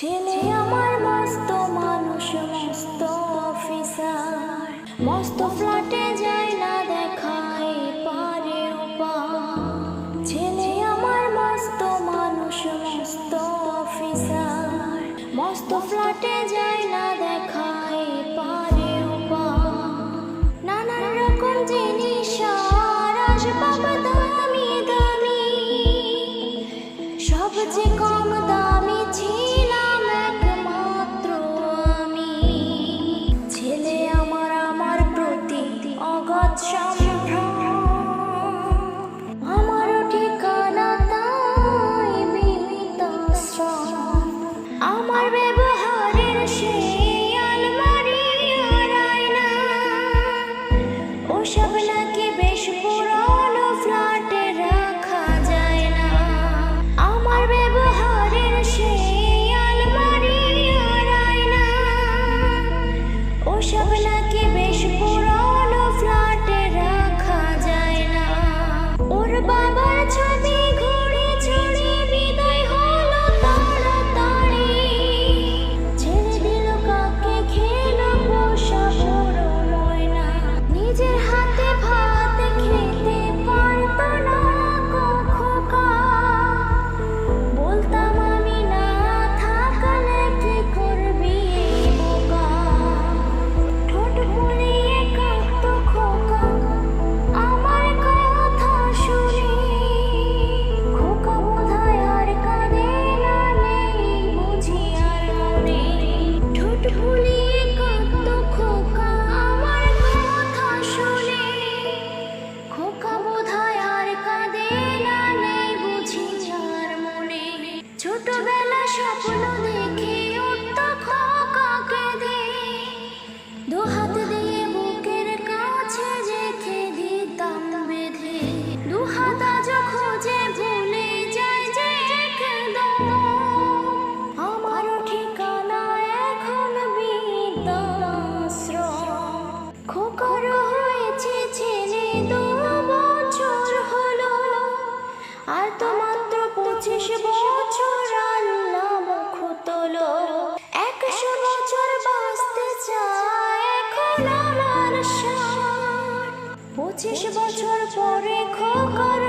ছেলে আমার মস্ত মানুষ, মস্ত অফিসার মস্ত ফ্ল্যাটে যায় না দেখায় পারে ছেলে আমার মস্ত মানুষ, মস্ত অফিসার মস্ত ফ্ল্যাটে যায় show me. ছোটবেলা স্বপ্ন দেখে উঠত খোকাকে দু হাত দিয়ে বুকের কাছে রেখে দিতাম বেঁধে। দুহাত আজ খোঁজে ভুলে যায় যে রেখে আমার ঠিকানা এখন বিদ্যাশ্রম খোকার হয়েছে ছেলে, দু বছর হলো। আর তো মাত্র পঁচিশ বছর। পঁচিশ বছর পরে খোকন